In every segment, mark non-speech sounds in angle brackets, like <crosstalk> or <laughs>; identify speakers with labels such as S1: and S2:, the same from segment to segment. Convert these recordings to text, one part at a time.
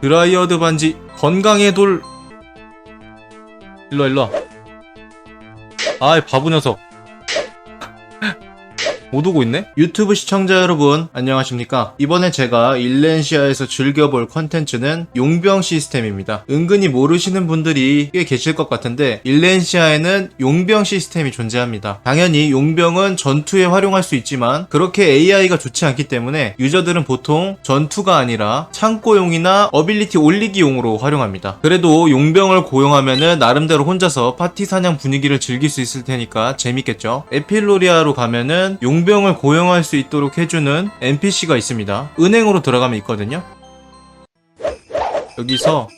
S1: 드라이어드 반지 건강의 돌. 일로와 일로와. 아이 바보 녀석 못 오고 있네? 유튜브 시청자 여러분 안녕하십니까? 이번에 제가 일렌시아에서 즐겨볼 컨텐츠는 용병 시스템입니다. 은근히 모르시는 분들이 꽤 계실 것 같은데 일렌시아에는 용병 시스템이 존재합니다. 당연히 용병은 전투에 활용할 수 있지만 그렇게 AI가 좋지 않기 때문에 유저들은 보통 전투가 아니라 창고용이나 어빌리티 올리기용으로 활용합니다. 그래도 용병을 고용하면은 나름대로 혼자서 파티 사냥 분위기를 즐길 수 있을 테니까 재밌겠죠? 에필로리아로 가면은 용 병을 고용할 수 있도록 해주는 NPC가 있습니다. 은행으로 들어가면 있거든요. 여기서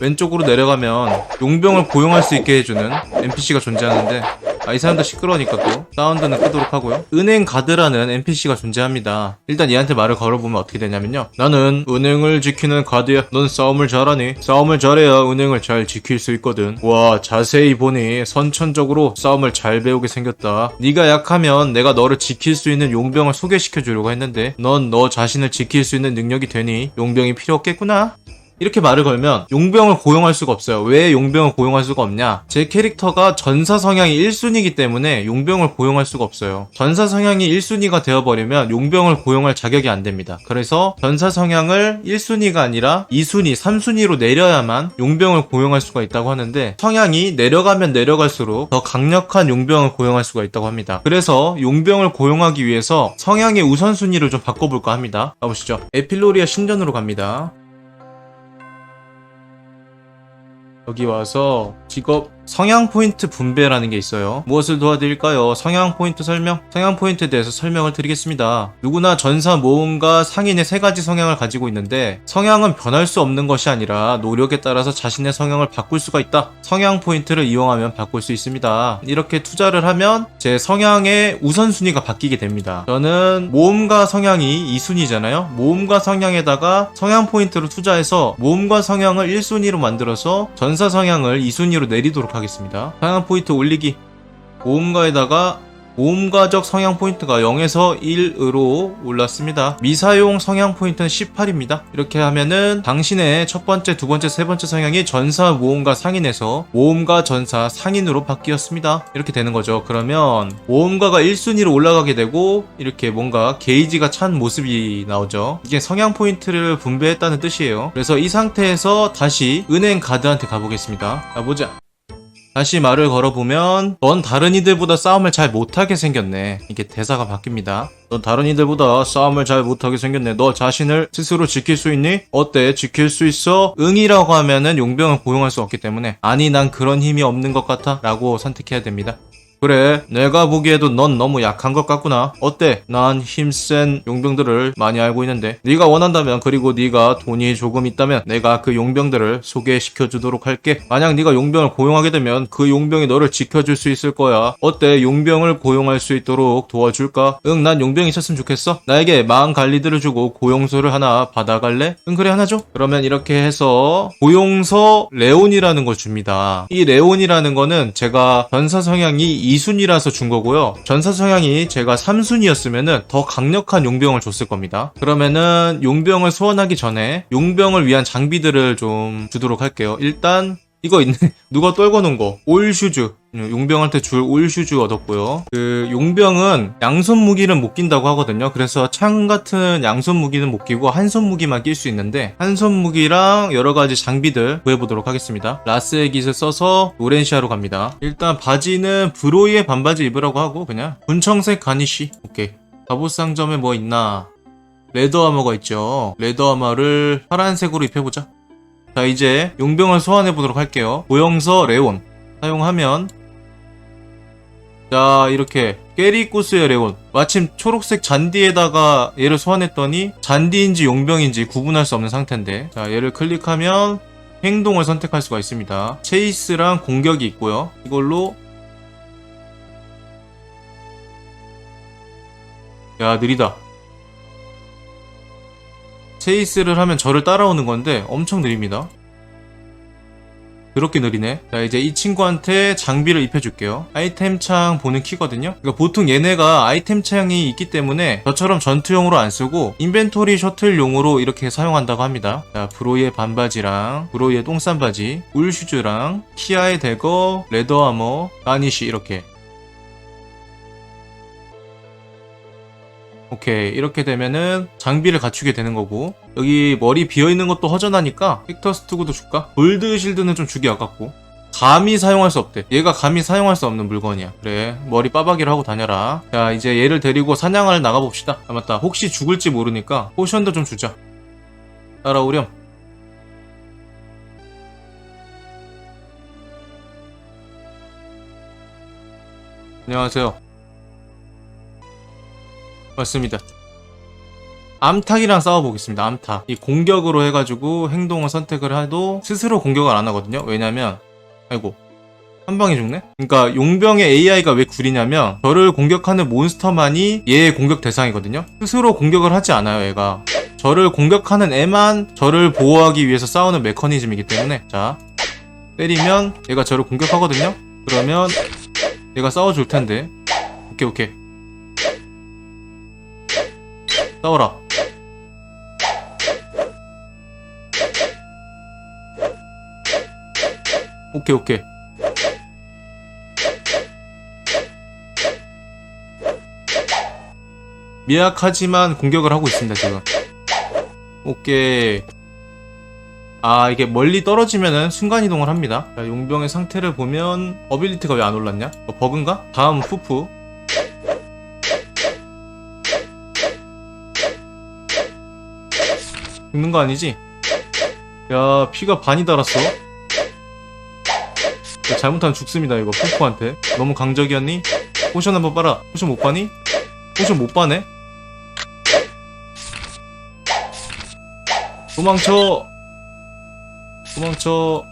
S1: 왼쪽으로 내려가면 용병을 고용할 수 있게 해주는 NPC가 존재하는데 아, 이 사람들 시끄러우니까 또 사운드는 끄도록 하고요. 은행 가드라는 NPC가 존재합니다. 일단 얘한테 말을 걸어보면 어떻게 되냐면요. 나는 은행을 지키는 가드야. 넌 싸움을 잘하니? 싸움을 잘해야 은행을 잘 지킬 수 있거든. 와 자세히 보니 선천적으로 싸움을 잘 배우게 생겼다. 네가 약하면 내가 너를 지킬 수 있는 용병을 소개시켜 주려고 했는데 넌 너 자신을 지킬 수 있는 능력이 되니 용병이 필요 없겠구나. 이렇게 말을 걸면 용병을 고용할 수가 없어요. 왜 용병을 고용할 수가 없냐? 제 캐릭터가 전사 성향이 1순위이기 때문에 용병을 고용할 수가 없어요. 전사 성향이 1순위가 되어버리면 용병을 고용할 자격이 안 됩니다. 그래서 전사 성향을 1순위가 아니라 2순위, 3순위로 내려야만 용병을 고용할 수가 있다고 하는데 성향이 내려가면 내려갈수록 더 강력한 용병을 고용할 수가 있다고 합니다. 그래서 용병을 고용하기 위해서 성향의 우선순위를 좀 바꿔볼까 합니다. 가보시죠. 에필로리아 신전으로 갑니다. 여기 와서 직업 성향 포인트 분배라는 게 있어요. 무엇을 도와드릴까요? 성향 포인트 설명? 성향 포인트에 대해서 설명을 드리겠습니다. 누구나 전사 모험과 상인의 세 가지 성향을 가지고 있는데 성향은 변할 수 없는 것이 아니라 노력에 따라서 자신의 성향을 바꿀 수가 있다. 성향 포인트를 이용하면 바꿀 수 있습니다. 이렇게 투자를 하면 제 성향의 우선순위가 바뀌게 됩니다. 저는 모험가 성향이 2순위잖아요. 모험가 성향에다가 성향 포인트를 투자해서 모험가 성향을 1순위로 만들어서 전사 성향을 2순위로 내리도록 하겠습니다. 성향 포인트 올리기. 모험가에다가 모험가적 성향 포인트가 0에서 1으로 올랐습니다. 미사용 성향 포인트는 18입니다. 이렇게 하면은 당신의 첫 번째, 두 번째, 세 번째 성향이 전사 모험가 상인에서 모험가 전사 상인으로 바뀌었습니다. 이렇게 되는 거죠. 그러면 모험가가 1순위로 올라가게 되고 이렇게 뭔가 게이지가 찬 모습이 나오죠. 이게 성향 포인트를 분배했다는 뜻이에요. 그래서 이 상태에서 다시 은행 가드한테 가보겠습니다. 가보자. 다시 말을 걸어보면 넌 다른 이들보다 싸움을 잘 못하게 생겼네. 이게 대사가 바뀝니다. 넌 다른 이들보다 싸움을 잘 못하게 생겼네. 너 자신을 스스로 지킬 수 있니? 어때? 지킬 수 있어? 응이라고 하면은 용병을 고용할 수 없기 때문에 아니 난 그런 힘이 없는 것 같아 라고 선택해야 됩니다. 그래, 내가 보기에도 넌 너무 약한 것 같구나. 어때? 난 힘센 용병들을 많이 알고 있는데 네가 원한다면 그리고 네가 돈이 조금 있다면 내가 그 용병들을 소개시켜 주도록 할게. 만약 네가 용병을 고용하게 되면 그 용병이 너를 지켜줄 수 있을 거야. 어때? 용병을 고용할 수 있도록 도와줄까? 응, 난 용병이 있었으면 좋겠어. 나에게 마음 관리들을 주고 고용소를 하나 받아갈래? 응, 그래 하나 줘. 그러면 이렇게 해서 고용서 레온이라는 걸 줍니다. 이 레온이라는 거는 제가 전사 성향이 2순위라서 준 거고요. 전사 성향이 제가 3순위였으면은 더 강력한 용병을 줬을 겁니다. 그러면은 용병을 소환하기 전에 용병을 위한 장비들을 좀 주도록 할게요. 일단 이거 있네. <laughs> 누가 떨궈 놓은 거. 올 슈즈. 용병한테 줄 올 슈즈 얻었고요. 그 용병은 양손 무기는 못 낀다고 하거든요. 그래서 창 같은 양손 무기는 못 끼고 한 손 무기만 낄 수 있는데 한 손 무기랑 여러 가지 장비들 구해보도록 하겠습니다. 라스의 깃을 써서 오렌시아로 갑니다. 일단 바지는 브로이의 반바지 입으라고 하고 그냥 분청색 가니쉬. 오케이. 갑옷 상점에 뭐 있나? 레더 아머가 있죠. 레더 아머를 파란색으로 입혀보자. 자 이제 용병을 소환해 보도록 할게요 고영서 레온 사용하면 자 이렇게 깨리꾸스의 레온. 마침 초록색 잔디에다가 얘를 소환했더니 잔디인지 용병인지 구분할 수 없는 상태인데. 자 얘를 클릭하면 행동을 선택할 수가 있습니다. 체이스랑 공격이 있고요. 이걸로 야 느리다. 체이스를 하면 저를 따라오는 건데 엄청 느립니다. 그렇게 느리네. 자, 이제 이 친구한테 장비를 입혀줄게요. 아이템 창 보는 키거든요. 그러니까 보통 얘네가 아이템 창이 있기 때문에 저처럼 전투용으로 안 쓰고 인벤토리 셔틀용으로 이렇게 사용한다고 합니다. 자, 브로이의 반바지랑 브로이의 똥싼 바지, 울 슈즈랑 키아의 대거, 레더 아머, 가니쉬 이렇게. 오케이 이렇게 되면은 장비를 갖추게 되는 거고. 여기 머리 비어있는 것도 허전하니까 헥터 스 투구도 줄까? 골드 실드는 좀 주기 아깝고. 감히 사용할 수 없대. 얘가 감히 사용할 수 없는 물건이야. 그래 머리 빠박이를 하고 다녀라. 자 이제 얘를 데리고 사냥을 나가봅시다. 아 맞다. 혹시 죽을지 모르니까 포션도 좀 주자. 따라오렴. 안녕하세요 맞습니다. 암탉이랑 싸워보겠습니다. 암탉. 이 공격으로 해가지고 행동을 선택을 해도 스스로 공격을 안 하거든요. 왜냐면 아이고 한 방에 죽네. 그러니까 용병의 AI가 왜 구리냐면 저를 공격하는 몬스터만이 얘의 공격 대상이거든요. 스스로 공격을 하지 않아요. 얘가 저를 공격하는 애만 저를 보호하기 위해서 싸우는 메커니즘이기 때문에 자 때리면 얘가 저를 공격하거든요. 그러면 얘가 싸워줄 텐데 오케이 오케이 싸워라. 오케이, 오케이. 미약하지만 공격을 하고 있습니다, 지금. 오케이. 아, 이게 멀리 떨어지면은 순간이동을 합니다. 자, 용병의 상태를 보면, 어빌리티가 왜 안 올랐냐? 뭐 버그인가? 다음, 푸푸. 죽는 거 아니지? 야 피가 반이 달았어 야, 잘못하면 죽습니다 이거 푸푸한테 너무 강적이었니? 포션 한번 빨아 포션 못 빠니? 포션 못 빠네? 도망쳐 도망쳐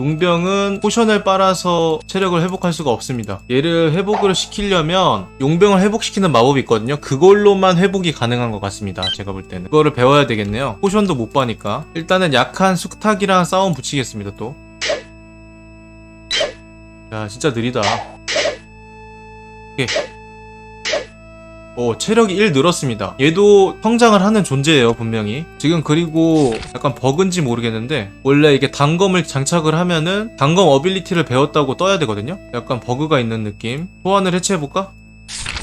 S1: 용병은 포션을 빨아서 체력을 회복할 수가 없습니다. 얘를 회복을 시키려면 용병을 회복시키는 마법이 있거든요. 그걸로만 회복이 가능한 것 같습니다. 제가 볼 때는. 그거를 배워야 되겠네요. 포션도 못 빠니까. 일단은 약한 숙탁이랑 싸움 붙이겠습니다, 또. 야, 진짜 느리다. 오케이. 오, 체력이 1 늘었습니다. 얘도 성장을 하는 존재예요, 분명히. 지금 그리고 약간 버그인지 모르겠는데, 원래 이게 단검을 장착을 하면은 단검 어빌리티를 배웠다고 떠야 되거든요? 약간 버그가 있는 느낌. 소환을 해체해볼까?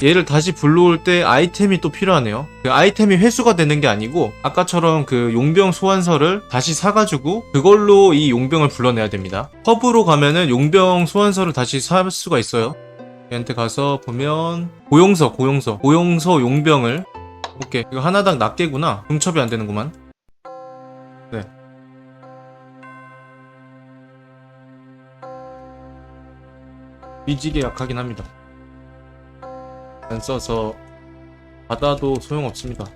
S1: 얘를 다시 불러올 때 아이템이 또 필요하네요. 그 아이템이 회수가 되는 게 아니고, 아까처럼 그 용병 소환서를 다시 사가지고, 그걸로 이 용병을 불러내야 됩니다. 허브로 가면은 용병 소환서를 다시 살 수가 있어요. 얘한테 가서 보면 고용서 고용서 고용서 용병을 오케이 이거 하나당 낱개구나. 중첩이 안 되는구만. 네. 위직에 약하긴 합니다. 안 써서 받아도 소용없습니다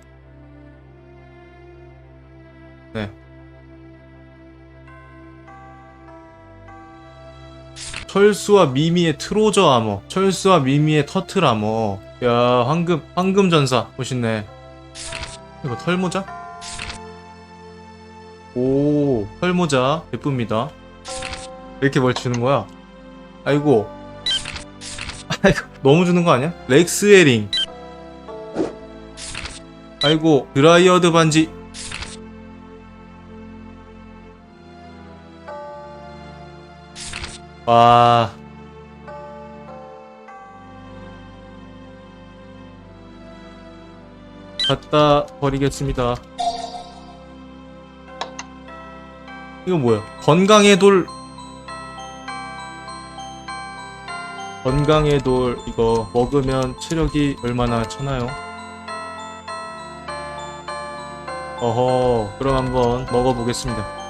S1: 철수와 미미의 트로저 아머, 철수와 미미의 터틀 아머. 야, 황금, 황금 전사. 멋있네. 이거 털모자? 오, 털모자. 예쁩니다. 왜 이렇게 뭘 주는 거야? 아이고. 아이고, 너무 주는 거 아니야? 렉스의 링. 아이고, 드라이어드 반지. 와. 갖다 버리겠습니다. 이거 뭐야? 건강의 돌. 건강의 돌 이거 먹으면 체력이 얼마나 차나요? 어허, 그럼 한번 먹어보겠습니다.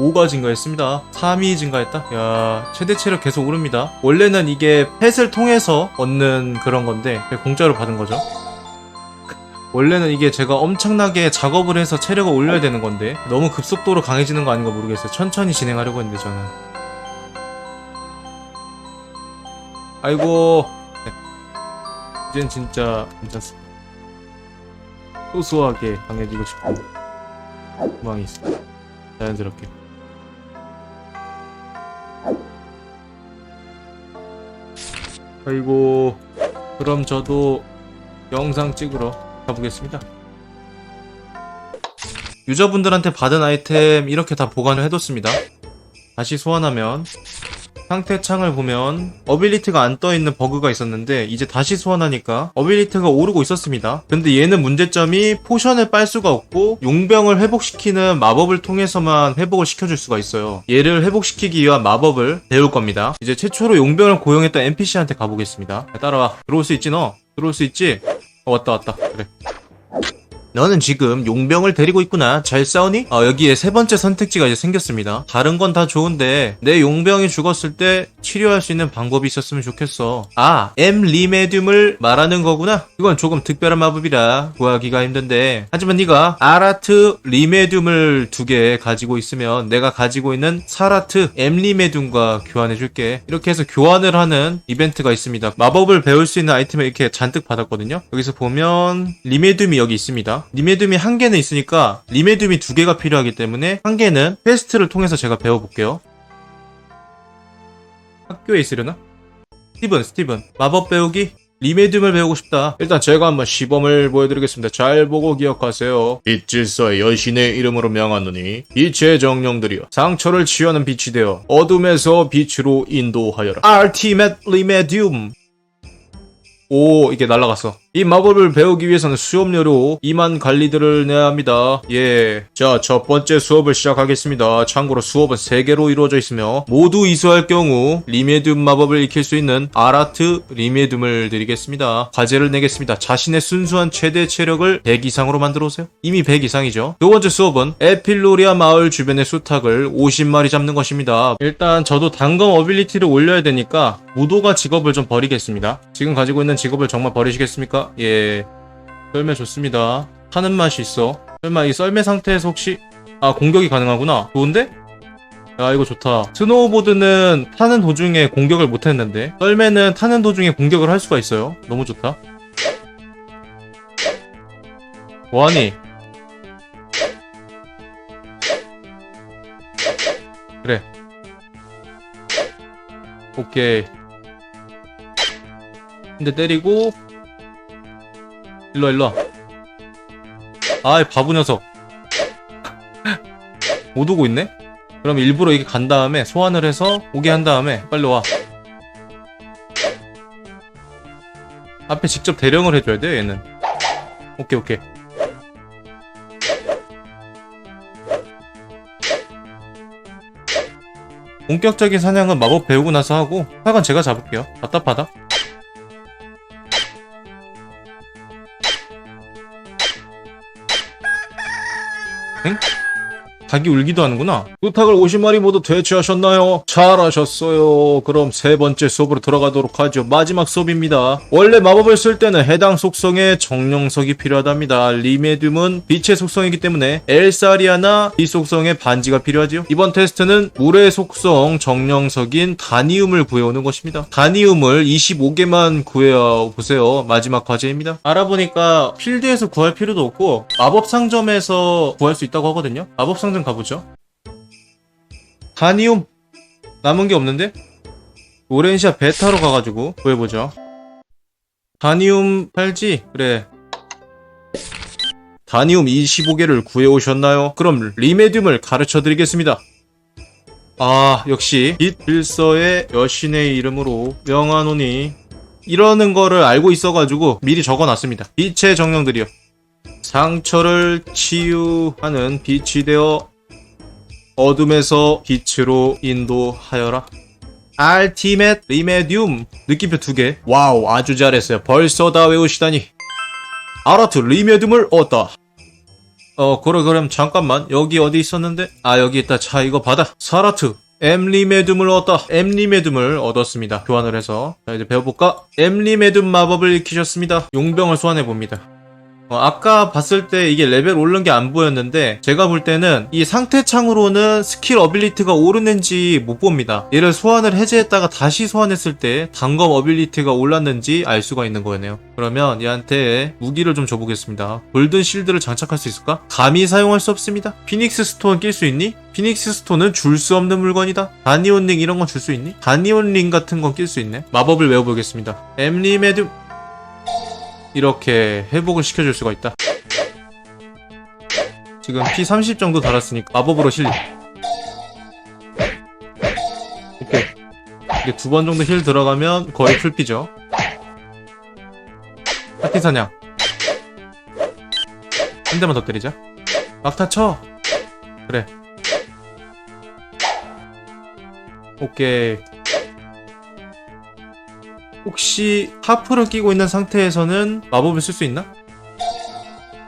S1: 5가 증가했습니다. 3이 증가했다? 야, 최대 체력 계속 오릅니다. 원래는 이게 펫을 통해서 얻는 그런 건데, 공짜로 받은 거죠. 원래는 이게 제가 엄청나게 작업을 해서 체력을 올려야 되는 건데, 너무 급속도로 강해지는 거 아닌가 모르겠어요. 천천히 진행하려고 했는데, 저는. 아이고, 네. 이젠 진짜 괜찮습니다. 소소하게 강해지고 싶고, 희망이 있습니다. 자연스럽게 아이고 그럼 저도 영상 찍으러 가보겠습니다. 유저분들한테 받은 아이템 이렇게 다 보관을 해뒀습니다. 다시 소환하면 상태 창을 보면 어빌리티가 안 떠있는 버그가 있었는데 이제 다시 소환하니까 어빌리티가 오르고 있었습니다. 근데 얘는 문제점이 포션을 빨 수가 없고 용병을 회복시키는 마법을 통해서만 회복을 시켜줄 수가 있어요. 얘를 회복시키기 위한 마법을 배울 겁니다. 이제 최초로 용병을 고용했던 NPC한테 가보겠습니다. 따라와. 들어올 수 있지 너? 들어올 수 있지? 어, 왔다 왔다. 그래. 너는 지금 용병을 데리고 있구나. 잘 싸우니? 아, 여기에 세 번째 선택지가 이제 생겼습니다. 다른 건 다 좋은데 내 용병이 죽었을 때 치료할 수 있는 방법이 있었으면 좋겠어. 아, M 리메듐을 말하는 거구나. 이건 조금 특별한 마법이라 구하기가 힘든데. 하지만 네가 아라트 리메듐을 두 개 가지고 있으면 내가 가지고 있는 사라트 M 리메듐과 교환해 줄게. 이렇게 해서 교환을 하는 이벤트가 있습니다. 마법을 배울 수 있는 아이템을 이렇게 잔뜩 받았거든요. 여기서 보면 리메듐이 여기 있습니다. 리메듐이 한 개는 있으니까 리메듐이 두 개가 필요하기 때문에 한 개는 퀘스트를 통해서 제가 배워볼게요. 학교에 있으려나? 스티븐, 스티븐. 마법 배우기? 리메듐을 배우고 싶다. 일단 제가 한번 시범을 보여드리겠습니다. 잘 보고 기억하세요. 빛질서의 여신의 이름으로 명하노니 빛의 정령들이여 상처를 치유하는 빛이 되어 어둠에서 빛으로 인도하여라. 알티메트 리메듐 오 이게 날라갔어 이 마법을 배우기 위해서는 수업료로 2만 관리들을 내야 합니다. 예. 자 첫 번째 수업을 시작하겠습니다. 참고로 수업은 3개로 이루어져 있으며 모두 이수할 경우 리메듐 마법을 익힐 수 있는 아라트 리메듐을 드리겠습니다. 과제를 내겠습니다. 자신의 순수한 최대 체력을 100 이상으로 만들어 오세요. 이미 100 이상이죠. 두 번째 수업은 에필로리아 마을 주변의 수탉을 50마리 잡는 것입니다. 일단 저도 단검 어빌리티를 올려야 되니까 무도가 직업을 좀 버리겠습니다. 지금 가지고 있는 직업을 정말 버리시겠습니까? 예. 썰매 좋습니다. 타는 맛이 있어. 설마 이 썰매 상태에서 혹시 아 공격이 가능하구나. 좋은데? 야 이거 좋다. 스노우보드는 타는 도중에 공격을 못했는데 썰매는 타는 도중에 공격을 할 수가 있어요. 너무 좋다. 뭐하니? 그래. 오케이. 근데 때리고 일로와 일로와 아이 바보 녀석. 못 오고 있네? 그럼 일부러 이렇게 간 다음에 소환을 해서 오게 한 다음에 빨리 와. 앞에 직접 대령을 해줘야 돼 얘는. 오케이 오케이. 본격적인 사냥은 마법 배우고 나서 하고 사관 제가 잡을게요. 답답하다 응? 닭이 울기도 하는구나. 부탁을 50마리 모두 대체하셨나요? 잘하셨어요. 그럼 세 번째 수업으로 들어가도록 하죠. 마지막 수업입니다. 원래 마법을 쓸 때는 해당 속성의 정령석이 필요하답니다. 리메듐은 빛의 속성이기 때문에 엘사리아나 빛 속성의 반지가 필요하지요. 이번 테스트는 물의 속성 정령석인 다니움을 구해오는 것입니다. 다니움을 25개만 구해와 보세요. 마지막 과제입니다. 알아보니까 필드에서 구할 필요도 없고 마법 상점에서 구할 수 있다고 하거든요. 마법 상점 가보죠. 다니움 남은 게 없는데? 오렌시아 베타로 가가지고 구해보죠. 다니움 팔지? 그래. 다니움 25개를 구해오셨나요? 그럼 리메듐을 가르쳐드리겠습니다. 아, 역시 빛 빌서의 여신의 이름으로 명하노니 이러는 거를 알고 있어가지고 미리 적어놨습니다. 빛의 정령들이요. 상처를 치유하는 빛이 되어 어둠에서 빛으로 인도하여라. 알티메트 리메듐 느낌표 두 개. 와우 아주 잘했어요. 벌써 다 외우시다니. 아라트 리메듐을 얻다. 어 그래 그럼 잠깐만 여기 어디 있었는데? 아 여기 있다. 자 이거 받아. 사라트 엠리메듐을 얻다. 엠리메듐을 얻었습니다. 교환을 해서 자 이제 배워볼까? 엠리메듐 마법을 익히셨습니다. 용병을 소환해 봅니다. 어, 아까 봤을 때 이게 레벨 오른 게 안 보였는데 제가 볼 때는 이 상태 창으로는 스킬 어빌리티가 오르는지 못 봅니다. 얘를 소환을 해제했다가 다시 소환했을 때 단검 어빌리티가 올랐는지 알 수가 있는 거네요. 그러면 얘한테 무기를 좀 줘보겠습니다. 골든 실드를 장착할 수 있을까? 감히 사용할 수 없습니다. 피닉스 스톤 낄 수 있니? 피닉스 스톤은 줄 수 없는 물건이다. 다니온 링 이런 건 줄 수 있니? 다니온 링 같은 건 낄 수 있네. 마법을 외워보겠습니다. 엠리메드 이렇게 회복을 시켜줄 수가 있다. 지금 P30 정도 달았으니까 마법으로 실리. 오케이. 이게 두 번 정도 힐 들어가면 거의 풀피죠. 파티 사냥. 한 대만 더 때리자. 막타 쳐. 그래. 오케이. 혹시 하프를 끼고 있는 상태에서는 마법을 쓸 수 있나?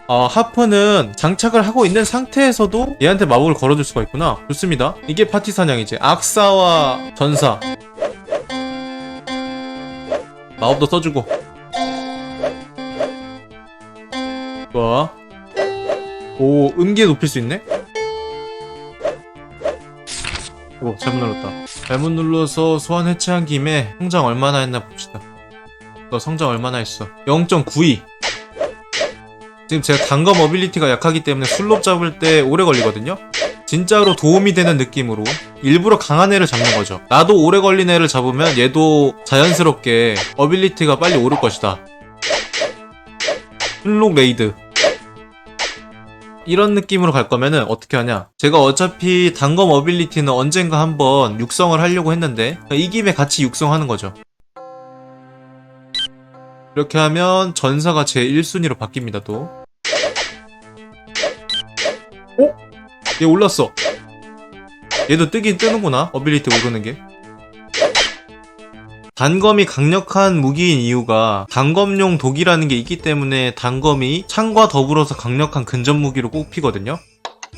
S1: 아, 하프는 장착을 하고 있는 상태에서도 얘한테 마법을 걸어줄 수가 있구나. 좋습니다. 이게 파티 사냥이지. 악사와 전사. 마법도 써주고. 좋아. 오, 음계 높일 수 있네? 오, 잘못 눌렀다. 잘못 눌러서 소환 해체한 김에 성장 얼마나 했나 봅시다. 너 성장 얼마나 했어? 0.92. 지금 제가 단검 어빌리티가 약하기 때문에 술롭 잡을 때 오래 걸리거든요? 진짜로 도움이 되는 느낌으로 일부러 강한 애를 잡는 거죠. 나도 오래 걸린 애를 잡으면 얘도 자연스럽게 어빌리티가 빨리 오를 것이다. 술록 레이드. 이런 느낌으로 갈 거면은 어떻게 하냐? 제가 어차피 단검 어빌리티는 언젠가 한번 육성을 하려고 했는데 이 김에 같이 육성하는 거죠. 이렇게 하면 전사가 제 1순위로 바뀝니다 또. 어? 얘 올랐어. 얘도 뜨긴 뜨는구나. 어빌리티 오르는 게. 단검이 강력한 무기인 이유가 단검용 독이라는 게 있기 때문에 단검이 창과 더불어서 강력한 근접 무기로 꼽히거든요.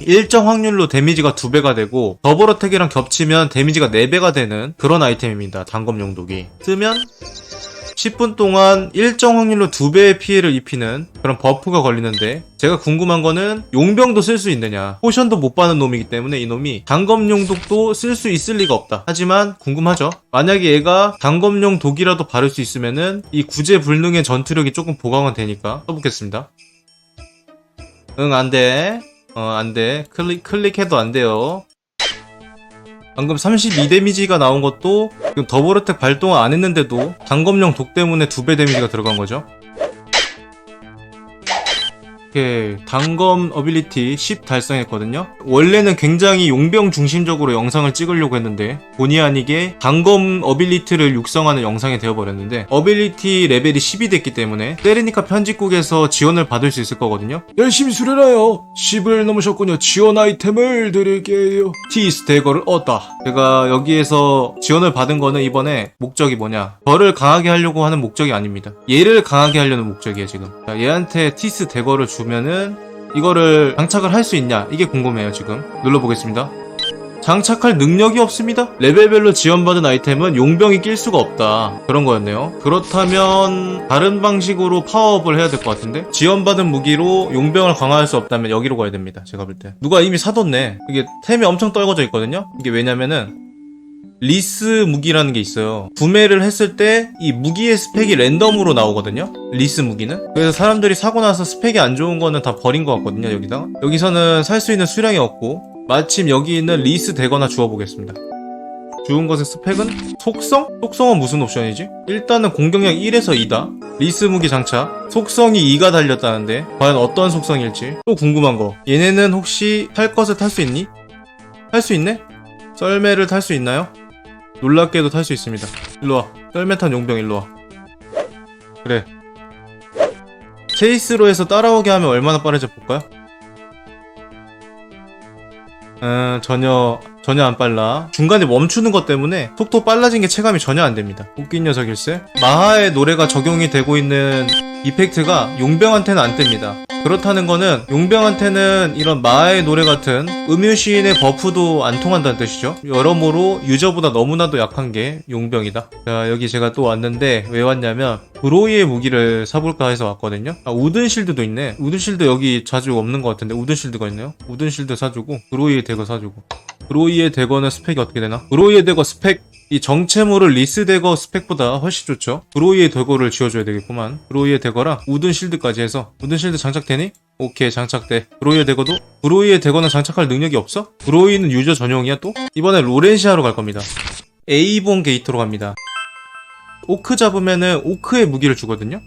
S1: 일정 확률로 데미지가 2배가 되고 더블 어택이랑 겹치면 데미지가 4배가 되는 그런 아이템입니다. 단검용 독이. 쓰면 10분 동안 일정 확률로 2배의 피해를 입히는 그런 버프가 걸리는데 제가 궁금한 거는 용병도 쓸 수 있느냐 포션도 못 받는 놈이기 때문에 이 놈이 단검용 독도 쓸 수 있을 리가 없다. 하지만 궁금하죠? 만약에 얘가 단검용 독이라도 바를 수 있으면은 이 구제불능의 전투력이 조금 보강은 되니까 써보겠습니다. 응 안돼. 어 안돼. 클릭 클릭해도 안돼요 방금 32 데미지가 나온 것도 지금 더블 어택 발동 안 했는데도 단검용 독 때문에 2배 데미지가 들어간 거죠. 이렇게 단검 어빌리티 10 달성했거든요. 원래는 굉장히 용병 중심적으로 영상을 찍으려고 했는데 본의 아니게 단검 어빌리티를 육성하는 영상이 되어버렸는데 어빌리티 레벨이 10이 됐기 때문에 때리니까 편집국에서 지원을 받을 수 있을 거거든요. 열심히 수련하여 10을 넘으셨군요. 지원 아이템을 드릴게요. 티스 대거를 얻다. 제가 여기에서 지원을 받은 거는 이번에 목적이 뭐냐. 저를 강하게 하려고 하는 목적이 아닙니다. 얘를 강하게 하려는 목적이에요 지금. 자, 얘한테 티스 대거를 주 면은 이거를 장착을 할 수 있냐? 이게 궁금해요 지금. 눌러보겠습니다. 장착할 능력이 없습니다. 레벨별로 지원받은 아이템은 용병이 낄 수가 없다. 그런 거였네요. 그렇다면 다른 방식으로 파워업을 해야 될 것 같은데? 지원받은 무기로 용병을 강화할 수 없다면 여기로 가야 됩니다 제가 볼 때. 누가 이미 사뒀네. 이게 템이 엄청 떨궈져 있거든요? 이게 왜냐면은 리스 무기라는 게 있어요. 구매를 했을 때 이 무기의 스펙이 랜덤으로 나오거든요. 리스 무기는. 그래서 사람들이 사고 나서 스펙이 안 좋은 거는 다 버린 것 같거든요. 여기다가. 여기서는 살 수 있는 수량이 없고 마침 여기 있는 리스 되거나 주워보겠습니다. 주운 것의 스펙은 속성? 속성은 무슨 옵션이지? 일단은 공격력 1에서 2다. 리스 무기 장착. 속성이 2가 달렸다는데 과연 어떤 속성일지 또 궁금한 거. 얘네는 혹시 탈 것을 탈 수 있니? 탈 수 있네? 썰매를 탈 수 있나요? 놀랍게도 탈 수 있습니다. 일로와. 썰매 탄 용병 일로와. 그래. 체이스로 해서 따라오게 하면 얼마나 빠르지 볼까요? 음, 전혀, 전혀 안 빨라. 중간에 멈추는 것 때문에 속도 빨라진 게 체감이 전혀 안 됩니다. 웃긴 녀석일세? 마하의 노래가 적용이 되고 있는 이펙트가 용병한테는 안 뜹니다. 그렇다는 거는 용병한테는 이런 마의 노래 같은 음유시인의 버프도 안 통한다는 뜻이죠. 여러모로 유저보다 너무나도 약한 게 용병이다. 자 여기 제가 또 왔는데 왜 왔냐면 브로이의 무기를 사볼까 해서 왔거든요. 아 우든 실드도 있네. 우든 실드 여기 자주 없는 것 같은데 우든 실드가 있네요. 우든 실드 사주고 브로이의 대거 사주고 브로이의 대거는 스펙이 어떻게 되나? 브로이의 대거 스펙 이 정체모를 리스 대거 스펙보다 훨씬 좋죠. 브로이의 대거를 지어줘야 되겠구만. 브로이의 대거랑 우든 실드까지 해서 우든 실드 장착되니? 오케이 장착돼. 브로이의 대거도? 브로이의 대거는 장착할 능력이 없어? 브로이는 유저 전용이야 또? 이번에 로렌시아로 갈 겁니다. A본 게이트로 갑니다. 오크 잡으면은 오크의 무기를 주거든요.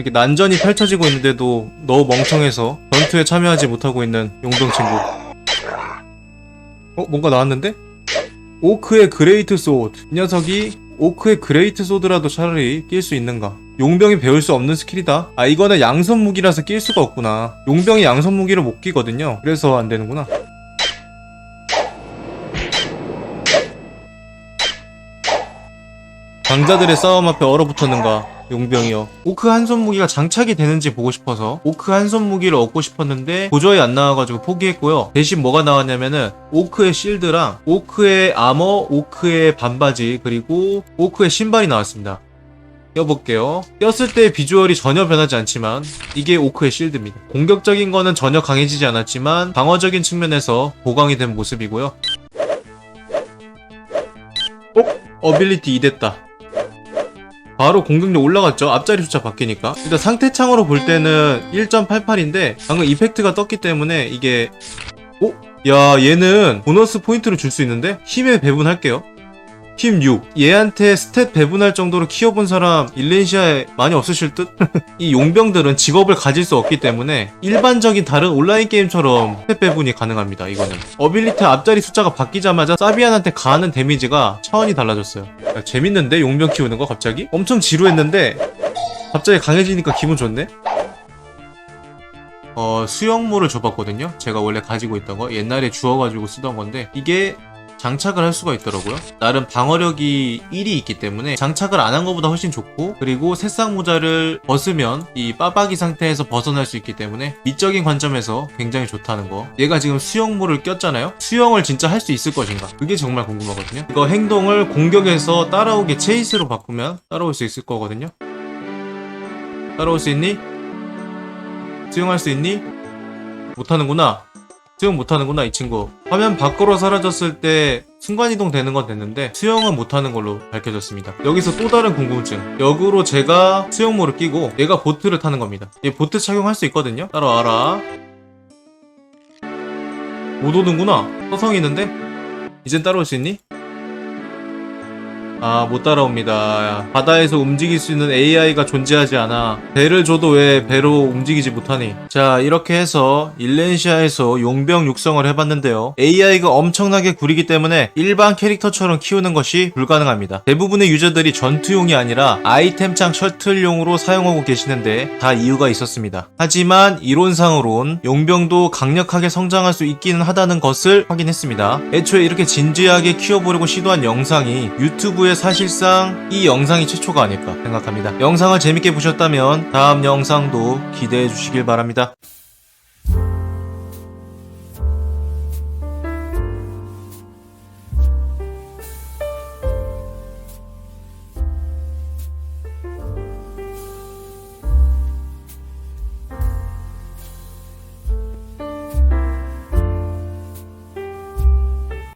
S1: 이렇게 난전이 펼쳐지고 있는데도 너무 멍청해서 전투에 참여하지 못하고 있는 용병 친구. 어, 뭔가 나왔는데? 오크의 그레이트 소드. 이 녀석이 오크의 그레이트 소드라도 차라리 낄 수 있는가? 용병이 배울 수 없는 스킬이다. 아, 이거는 양손 무기라서 낄 수가 없구나. 용병이 양손 무기를 못 끼거든요. 그래서 안 되는구나. 강자들의 싸움 앞에 얼어붙었는가 용병이요. 오크 한 손 무기가 장착이 되는지 보고 싶어서 오크 한 손 무기를 얻고 싶었는데 도저히 안 나와가지고 포기했고요. 대신 뭐가 나왔냐면은 오크의 실드랑 오크의 아머 오크의 반바지 그리고 오크의 신발이 나왔습니다. 껴볼게요. 꼈을 때 비주얼이 전혀 변하지 않지만 이게 오크의 실드입니다. 공격적인 거는 전혀 강해지지 않았지만 방어적인 측면에서 보강이 된 모습이고요. 어? 어빌리티 2 됐다 바로 공격력 올라갔죠. 앞자리 숫자 바뀌니까. 일단 상태 창으로 볼 때는 1.88인데 방금 이펙트가 떴기 때문에 이게 오? 야 얘는 보너스 포인트를 줄 수 있는데 힘에 배분할게요. 힘 6. 얘한테 스탯 배분할 정도로 키워본 사람 일렌시아에 많이 없으실 듯? <laughs> 이 용병들은 직업을 가질 수 없기 때문에 일반적인 다른 온라인 게임처럼 스탯 배분이 가능합니다. 이거는. 어빌리티 앞자리 숫자가 바뀌자마자 사비안한테 가하는 데미지가 차원이 달라졌어요. 야, 재밌는데 용병 키우는 거 갑자기? 엄청 지루했는데 갑자기 강해지니까 기분 좋네? 어, 수영모를 줘봤거든요? 제가 원래 가지고 있던 거. 옛날에 주워가지고 쓰던 건데, 이게 장착을 할 수가 있더라고요. 나름 방어력이 1이 있기 때문에 장착을 안 한 것보다 훨씬 좋고, 그리고 새싹 모자를 벗으면 이 빠박이 상태에서 벗어날 수 있기 때문에 미적인 관점에서 굉장히 좋다는 거. 얘가 지금 수영모를 꼈잖아요? 수영을 진짜 할 수 있을 것인가? 그게 정말 궁금하거든요. 이거 행동을 공격에서 따라오게 체이스로 바꾸면 따라올 수 있을 거거든요. 따라올 수 있니? 수영할 수 있니? 못하는구나. 수영 못하는구나 이 친구. 화면 밖으로 사라졌을 때 순간이동 되는 건 됐는데 수영은 못하는 걸로 밝혀졌습니다. 여기서 또 다른 궁금증. 역으로 제가 수영모를 끼고 얘가 보트를 타는 겁니다. 얘 보트 착용할 수 있거든요. 따라와라. 못 오는구나. 서성이 있는데? 이젠 따라올 수 있니? 아, 못 따라옵니다. 바다에서 움직일 수 있는 AI가 존재하지 않아. 배를 줘도 왜 배로 움직이지 못하니? 자, 이렇게 해서 일렌시아에서 용병 육성을 해봤는데요. AI가 엄청나게 구리기 때문에 일반 캐릭터처럼 키우는 것이 불가능합니다. 대부분의 유저들이 전투용이 아니라 아이템창 셔틀용으로 사용하고 계시는데 다 이유가 있었습니다. 하지만 이론상으론 용병도 강력하게 성장할 수 있기는 하다는 것을 확인했습니다. 애초에 이렇게 진지하게 키워보려고 시도한 영상이 유튜브 에 사실상 이 영상이 최초가 아닐까 생각합니다. 영상을 재밌게 보셨다면 다음 영상도 기대해 주시길 바랍니다.